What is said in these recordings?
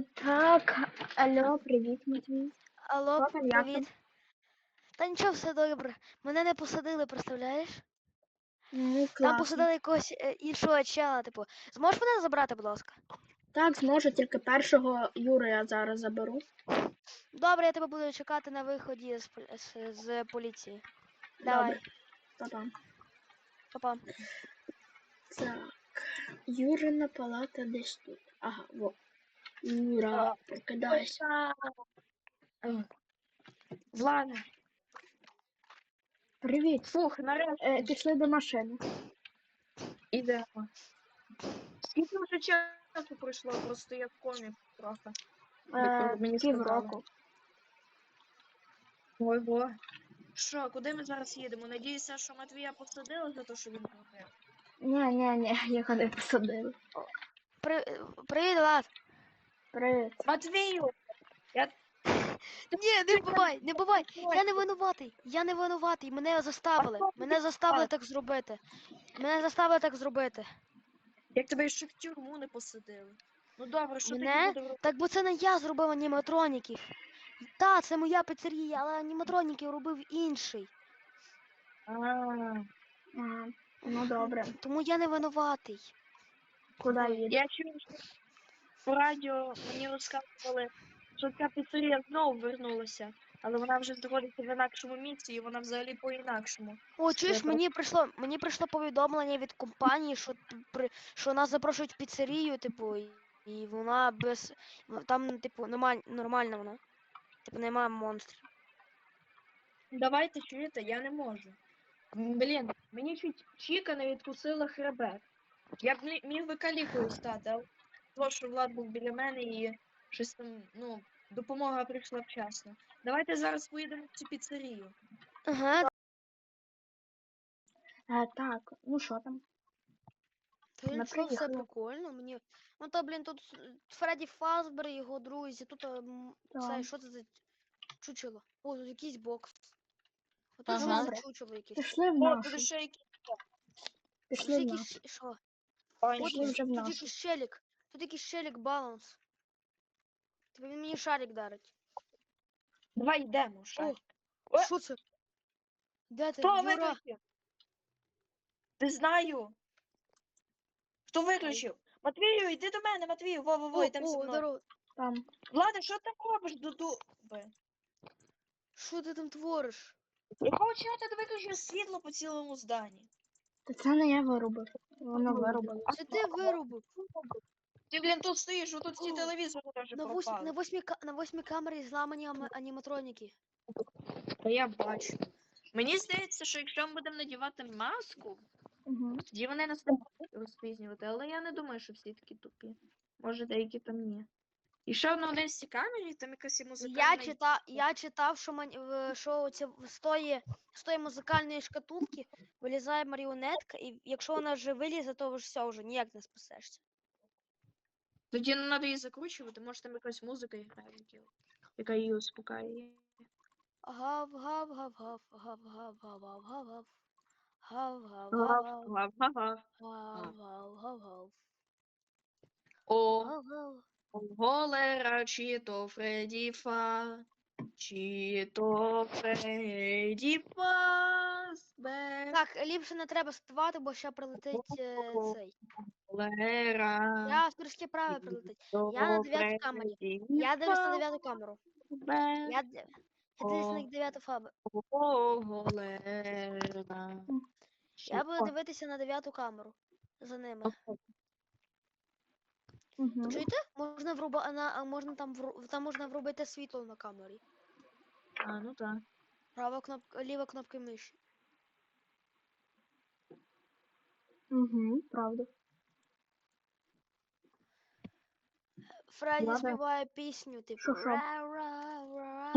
Так, алло, привіт, Матвій. Алло, Що там, як там? привіт. Та нічого, все добре. Мене не посадили, представляєш? Ну, Там класно. посадили якогось е, іншого чела, типу. Зможеш мене забрати, будь ласка? Так, зможу, тільки першого Юру я зараз заберу. Добре, я тебе буду чекати на виході з, з, з поліції. Давай, Добре. Папа. Так. Юрина палата десь тут. Ага, во. Юра, прокидайся. Влада, Привіт. фух, нарешті Е, пішли до машини. ідемо. Скільки вже часу пройшло, просто я в комі трохи. Е, мені півроку. Ого. Що, куди ми зараз їдемо? Надіюся, що Матвія посадили за те, що він робив. Ні, ні, ні, його не посадили. При... е, Привіт, Влад. Привіт. Матвію! Ні, не бувай, не бувай. Я не винуватий. Я не винуватий. Мене заставили. Мене заставили так зробити. Мене заставили так зробити. Як тебе ще в тюрму не посадили? Ну добре, що Мене? буде робити? Так бо це не я зробив аніматроніків. Та, це моя піцерія, але аніматроніків робив інший. А, Ага. Ну добре. Тому я не винуватий. Куди їдемо? Я чую, що по радіо мені розказували, що ця піцерія знову вернулася, але вона вже знаходиться в інакшому місці і вона взагалі по-інакшому. О, чуєш, мені прийшло, мені прийшло повідомлення від компанії, що при що нас запрошують в піцерію, типу, і, і вона без. Там, типу, нема нормальна вона. Типу, немає монстрів. Давайте чуєте, я не можу. Блін, мені чуть Чіка не відкусила хребет. Я б міг би калікою стати, але того, що Влад був біля мене і щось там, ну, допомога прийшла вчасно. Давайте зараз поїдемо в цю піцерію. Ага, Е, так, ну що там? нічого, все приїхали. прикольно. Мені. Ну то, блін, тут Фредді Фазбер, його друзі, тут ем, Так. це, що це за чучело? О, тут якийсь бокс. А тут Ага. що за чучело якесь? Пішли в О, нашу. тут ще якісь. Пішли в якийсь нашу. що? Ой, Пішли вже в Тут нашу. якийсь щелік. Тут якийсь щелік баланс. Типу він мені шарик дарить. Давай йдемо, О, шар. Е! що це? Де ти? Хто Юра? виключив? Не знаю. Хто виключив? Матвію, йди до мене, Матвію, во, во, во, О, йдемо зі о, мною. здорово. Там. Влада, що ти робиш, Дуду? Що ти там твориш? Якого чого ти виключив світло по цілому зданні? Та це не я виробив. Воно виробило. Це ти виробив. Ти, блін, тут стоїш, отут всі телевізори На на восьмій, ка- на восьмій камері зламані ама- аніматроніки. Та я бачу. Мені здається, що якщо ми будемо надівати маску, Угу. тоді вони нас не будуть розпізнювати, але я не думаю, що всі такі тупі. Може, деякі там ні. І ще на одній камері, там якась і музикальна... Я читав, я читав, що мань, в- що оце в- з тої, з тої музикальної шкатулки вилізає маріонетка, і якщо вона вже вилізе, то вже все, вже ніяк не спасешся. Тоді не треба її закручувати, може там якась музика грає, яка- її успокаює. Гав, гав, гав, гав, гав, гав, гав, гав, гав, гав. Гав, гав, гав, гав, гав, гав, гав, гав. О, Гав, гав. голера, чи то Фредді Фа, чи то Фредді. Так, ліпше не треба співати, бо ще прилетить е, цей. Голера. Я авторське право прилетить. Я на дев'ятій камері. Я дивлюсь на дев'яту камеру. Я, д- я дивлюсь на О. дев'яту фаб. О, голера. Я буду дивитися на дев'яту камеру. За ними. Угу. Чуєте? Можна вруба на а можна там вру... там можна врубити світло на камері. А, ну так. Права кнопка, ліва кнопка миші. Угу, правда. Фредді Ладно. співає пісню, типу. Що, що? «Ра-ра-ра-ра».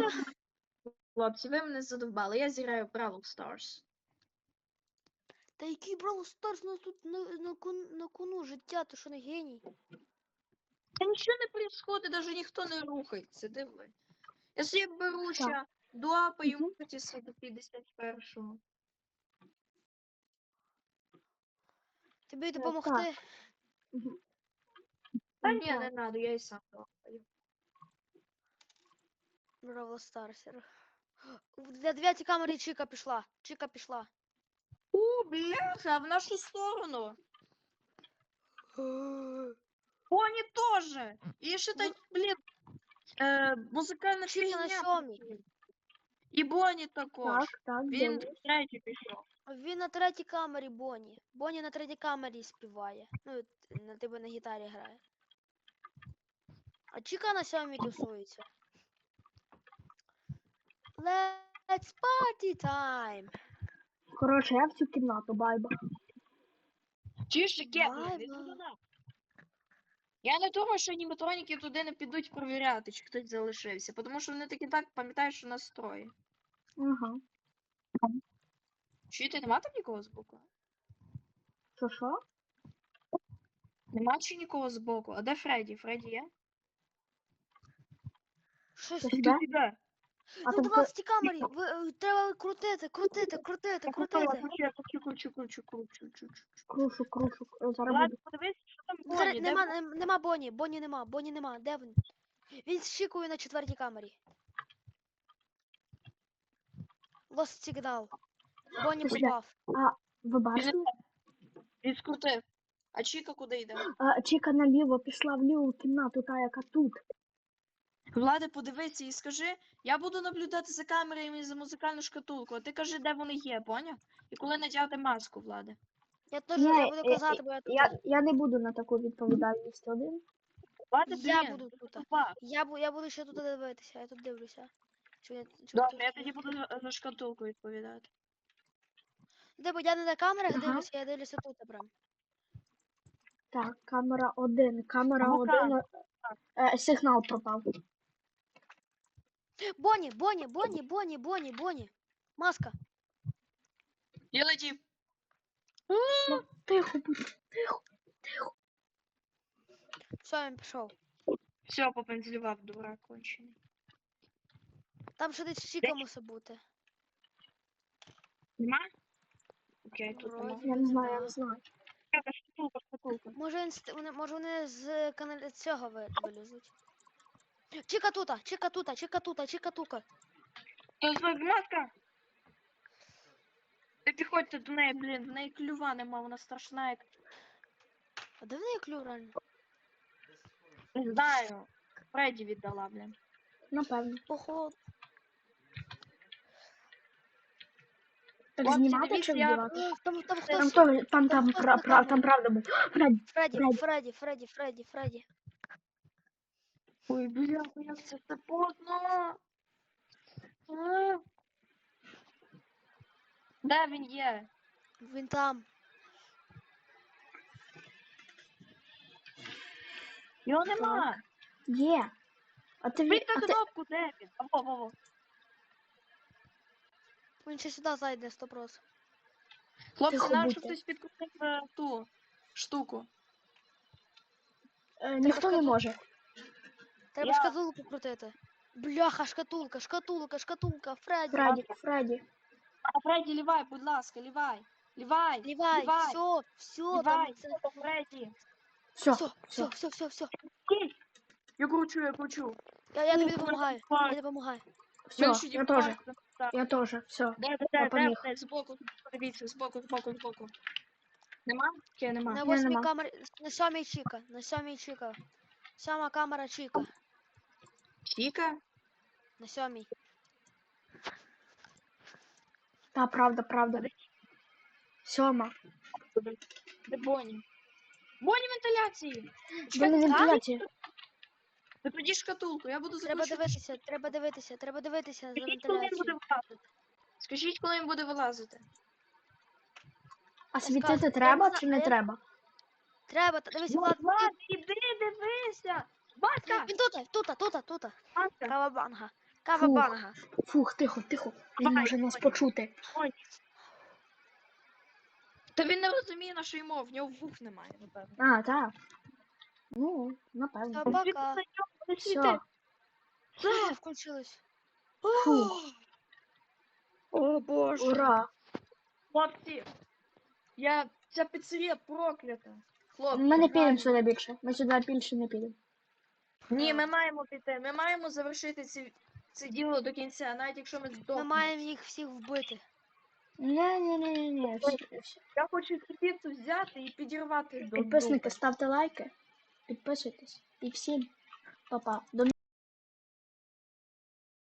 Хлопці, ви мене задовбали. Я зіграю Бравл Stars. Та який Brawl Stars у нас тут на, на, кон, на кону життя, ти що не геній? Та нічого не происходит, даже ніхто не рухається, диви. Я собі беру ще дуапаю Мгм. Мортіса до 51-го. Тебе это Мгм. Та ну ні, не надо, я и сам лапаю. Браво Старсер. Для дев'ятій Чика пришла, Чика пришла. О О, а в нашу сторону. Они тоже. И что-то, блин, э, музыкальная Чіка на фигня. И Бонни також. Так, так, Він добре. Він на третій камері Бонні. Бонні на третій камері співає. Ну, на тебе на гітарі грає. А Чіка на сьомій тусується. Let's party time! Коротше, я в цю кімнату, байба. Чи ж Ладно. Туди. Я не думаю, що аніматроніки туди не підуть провіряти, чи хтось залишився, тому що вони таки так пам'ятають, що нас троє. Ага. Чуєте, нема там нікого збоку? Що що? Нема чи нікого збоку. А де Фредді? Фредді є? Щось Ти тут. де? Іде. А Ну, там 12 камері! Ви, е, треба крутити, крутити, крутити, крутити. Кручу, кручу, кручу, кручу, кручу. крушу, крушу. е, Зараз Ладно, буду. подивись, що там Зараз Бонні. де нема, нем- нема Бонні, Бонні нема, Бонні нема. Де він? Він щікує на четвертій камері. Lost signal. Бонні Ти що? Ви бачили? Він скрутив. А Чіка куди йде? А, Чіка наліво пішла в ліву кімнату, та яка тут. Влади, подивися і скажи, я буду наблюдати за камерами і за музикальну шкатулку, а ти кажи, де вони є, поняв? І коли надягти маску, Влади. Я теж Ні, я буду е, казати, бо я тут. Я, я не буду на таку відповідальність один. Влади, Я блін, буду тут. тупа. Я, бу, я буду ще тут дивитися, я тут дивлюся. Чи, я- чи Добре, тут я тоді буду за, за шкатулку відповідати. Де, бо я не на камерах Ага. дивлюся, я дивлюся тут прям. Так, камера один. Камера Ну-ка. один. Е, сигнал пропав. Бонні, Бонні, Бонні, Бонні, Бонні, Бонні. Маска. Я летів. Ну, тихо, будь, тихо. Все, він пішов. Все, попензлював, дурак кончений. Там ще десь Чіка мусить бути. Нема? Окей, тут нема. Я не знаю, я не знаю. Шкатулка, Шкатулка. Може він ст- вони, може вони з каналі цього ви- вилізуть. Чіка тута, чіка тута, чіка тута, чіка тука. То звук маска. Ти підходьте до неї, блін, в неї клюва нема, вона страшна, як А де в неї клюв реально? не знаю. Фредді віддала, блін. Напевно. Походу. Так Хлопці, знімати дивіться, чи я- вдівати? Там, там Там, хтось. то, там, там, пра, пра, там правда був. Фредді, Фредді, Фредді. Фредді, Фредді, Фредді. Ой, бля, як це все поздно. А. Де він є? Він там. Його нема. є. А ти, ві- Він а ти, кнопку, де він? Во, во, во. Він ще сюди зайде 100%. Хлопці, нам будьте. хтось підкрутив е, ту штуку. е, ніхто не може. Треба Я- шкатулку крутити. Бляха, шкатулка, шкатулка, шкатулка, Фредді. Фредді, Фредді. А Фредді, лівай, будь ласка, лівай. Лівай. Лівай, Лівай. все, все, Лівай. там це. Фредді. Все, Все, все. все, все, все, все. Я кручу, я кручу. Я, я тобі допомагаю. Я допомагаю. Все, Менше я теж. так. Я теж, все. Де, де, Я де, де, поміг. де, збоку, подивіться, збоку, збоку, збоку. Нема? Чи нема? На восьмій нема. камері, на сьомій Чіка, на сьомій Чіка. Сьома камера Чіка, Чіка? на сьомій. Та, правда, правда. Сьома. Де Боні? Боні вентиляції! Вони вентиляції. Ви тоді шкатулку, я буду Треба дивитися, треба дивитися, треба дивитися за Скажіть, коли він буде вентиляцію. вилазити. Скажіть, коли він буде вилазити. А світити треба чи не треба? Треба, та дивися, Влад, Влад, іди, дивися! Батька! він тута, тута, тута. Батька! Кавабанга, кавабанга. Фух, тихо, тихо. Він Давай, може нас давай. почути. Ой. Та він не розуміє нашу мову, в нього вух немає, напевно. А, так. Ну, напевно. Та пока. нього, Все. Все, включилось. Фу. О боже. Ура! Хлопці, я... ця піцерія проклята. Хлопці, Ми не підемо реально. сюди більше. Ми сюди більше не підемо. Ні, ми маємо піти. Ми маємо завершити ці... це діло до кінця, навіть якщо ми Ми здохнемо. маємо їх всіх вбити. Ні, ні, ні, ні, ні. Я хочу цю піцу взяти і підірвати до Підписники, ставте лайки, підписуйтесь. І всім па-па. До